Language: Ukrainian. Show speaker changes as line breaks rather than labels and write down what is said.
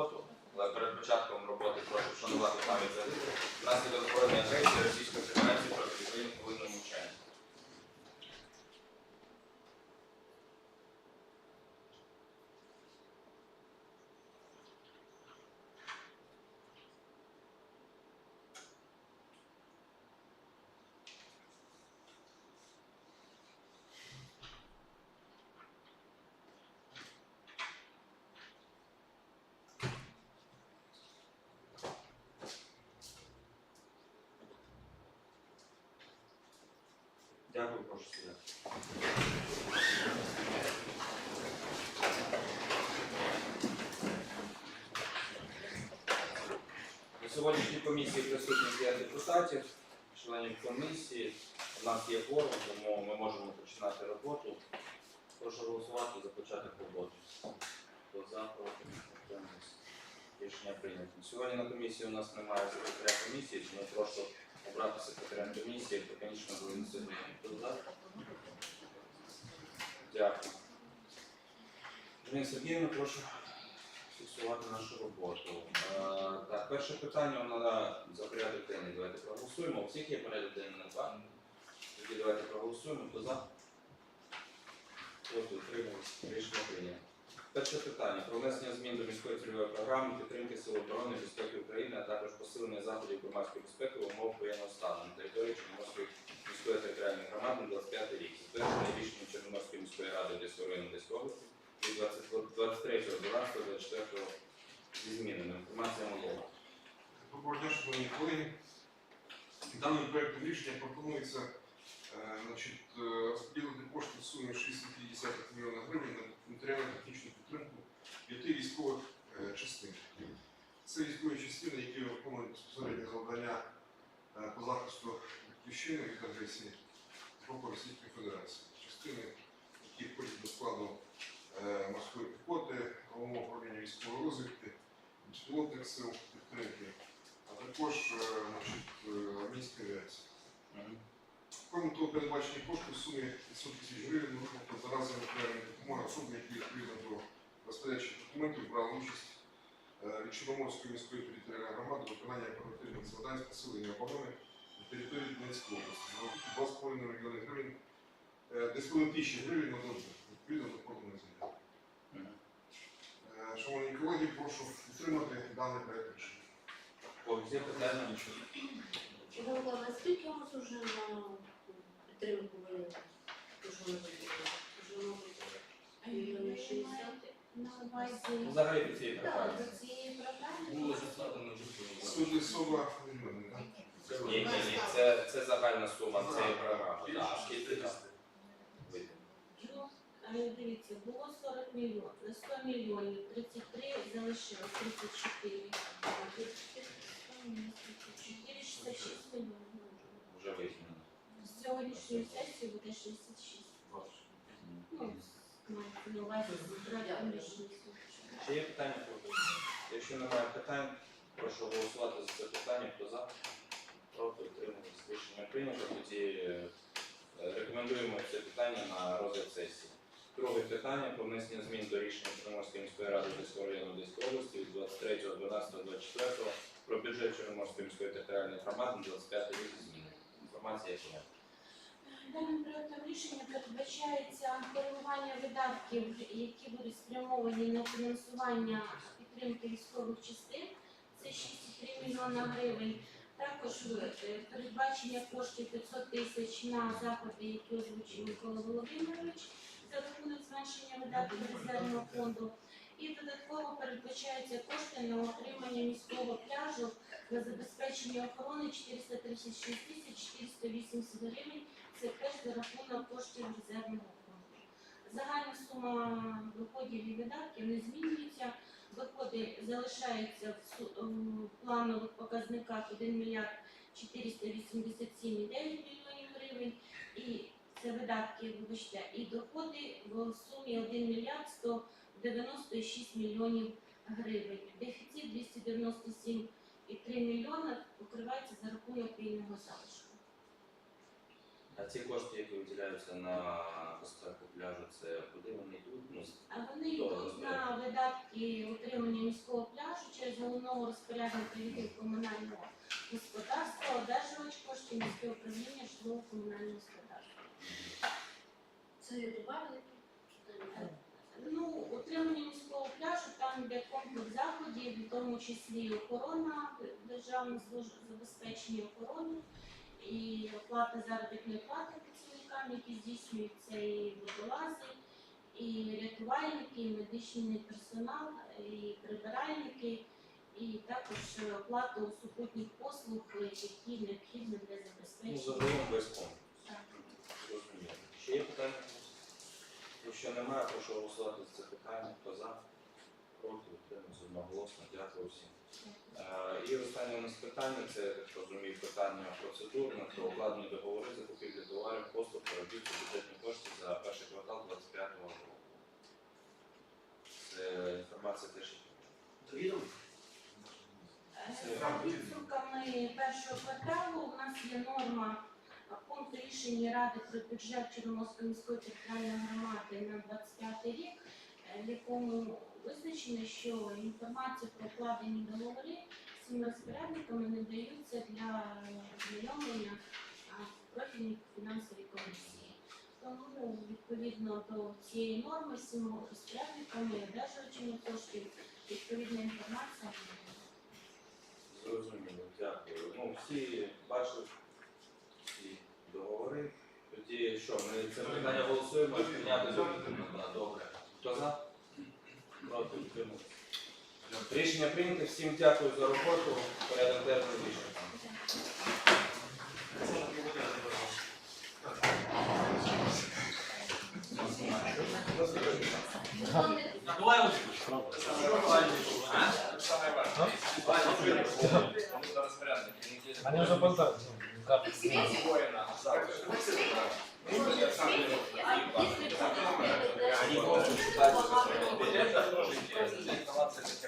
роботу. Але перед початком роботи прошу вшанувати пам'ять загиблих внаслідок збройної агресії Російської Федерації проти України у винному вченні. Дякую, прошу сідати. На сьогоднішній комісії присутні 5 депутатів, членів комісії. У нас є форум, тому ми можемо починати роботу. Прошу голосувати за початок роботи. Хто за, проти. Рішення прийнято. Сьогодні на комісії у нас немає секретаря комісії, тому прошу обрати секретарем комісії Сергійовна. Хто за? Дякую. Галина Сергіївна, прошу фіксувати нашу роботу. Е, Так, перше питання на за порядок денний. Давайте проголосуємо. Всіх є порядок денний на два. Тоді давайте проголосуємо. Хто за? Проти утримались. Рішення прийнято. Перше питання про внесення змін до міської цільової програми підтримки Сил оборони безпеки України, а також посилення заходів громадської безпеки в умовах воєнного стану на території Чорноморської міської територіальної громади на 25 рік. Затверджене рішення Чорноморської міської ради Одеського району Одеської області від 23 12 24 зі змінами. Інформація Молдова.
Доброго дня, шановні колеги. Даним проектом рішення пропонується е, значить, е, розподілити кошти в сумі 650 млн гривень на матеріально-технічну підтримку п'яти військових е, частин. Це військові частини, які виконують безпосередньо завдання по захисту батьківщини від агресії з боку Російської Федерації. Частини, які входять до складу морської піхоти, головного управління військової розвідки, безпілотних сил підтримки, також е, значить, е, армійська авіація.
Мгм.
Того, передбачені кошти в сумі 500 тисяч гривень на виплату зарази матеріальної допомоги особам, які відповідно до розпорядчих документів брали участь е, від Чорноморської міської територіальної громади в виконанні оперативних завдань з посилення оборони на території Донецької області. На виплату 2,5 мільйони гривень, е, десь тисячі гривень на добу, відповідно до поданої заяви. Шановні колеги, прошу підтримати даний проект рішення.
Є питання.
Іван наскільки у нас вже на підтримку 60?
На увазі
Взагалі
до цієї програми.
Було закладено.
Суди Сова?
Ні, ні, ні, це, це загальна сума цієї програми. Так, скільки там?
Ну, а ну, дивіться, було 40 мільйонів, на 100 мільйонів, 33 залишилось, 34. А, 34, 34, 66 мільйонів.
Вже визнано.
З сьогоднішньої сесії буде 66. Ну, мається на увазі рішення.
Чи є питання по Якщо немає питань, прошу голосувати за це питання. Хто за? Проти утримались. Рішення прийнято. Тоді е, рекомендуємо це питання на розгляд сесії. Друге питання про внесення змін до рішення Чорноморської міської ради Одеського району Одеської області від 23.12.24 про бюджет Чорноморської міської територіальної громади на 25 рік зміни. Інформація є.
Даним проектом рішення передбачається коригування видатків, які будуть спрямовані на фінансування підтримки військових частин. Це 6,3 мільйона гривень. Також е, передбачення коштів 500 тисяч на заходи, які озвучив Микола Володимирович за рахунок зменшення видатків резервного фонду. І додатково передбачаються кошти на отримання міського пляжу на забезпечення охорони 436 тисяч 480 гривень це теж за рахунок коштів резервного фонду. Загальна сума доходів і видатків не змінюється. Доходи залишаються в планових показниках 1 мільярд 487,9 мільйонів гривень. І це видатки, вибачте, і доходи в сумі 1 мільярд 196 мільйонів гривень. Дефіцит 297,3 мільйона покривається за рахунок вільного залишку.
А ці кошти, які виділяються на безпеку пляжу, це куди вони йдуть? Ну,
А вони йдуть на видатки утримання міського пляжу через головного розпорядника відділу комунального господарства, одержувач коштів міське управління житлово-комунального господарства.
Це добавили?
Ну, утримання міського там комплекс заходів, в тому числі охорона, державне служб забезпечення охорони і оплата заробітної плати працівникам, які здійснюють це і водолази, і рятувальники, і медичний персонал, і прибиральники, і також оплата супутніх послуг, які необхідні для
ну,
забезпечення.
загалом весь комплекс. Ще є питання? Якщо немає, прошу голосувати за це питання. Хто за? Проти, утримався одноголосно. Дякую всім. Е, І останнє у нас питання, це, я так розумію, питання процедурне про укладені договори закупівлі товарів, послуг, робіт у бюджетні кошти за перший квартал 25 року. Це інформація теж.
За підсумками першого кварталу у нас є норма пункт рішення Ради про бюджет Чорноморської міської територіальної громади на 25 рік, е, в якому визначено, що інформація про укладені договори цими розпорядниками надаються для знайомлення а, профільній фінансовій комісії. Тому відповідно до цієї норми всіма розпорядниками одержувачами коштів відповідна інформація.
Зрозуміло, дякую. Ну, всі бачили всі договори. Тоді що, ми це питання голосуємо, прийняти до Добре. Хто за? Проти утримався. Рішення прийнято. Всім дякую за роботу. Порядок денний рішення.
Они уже болтают. Как?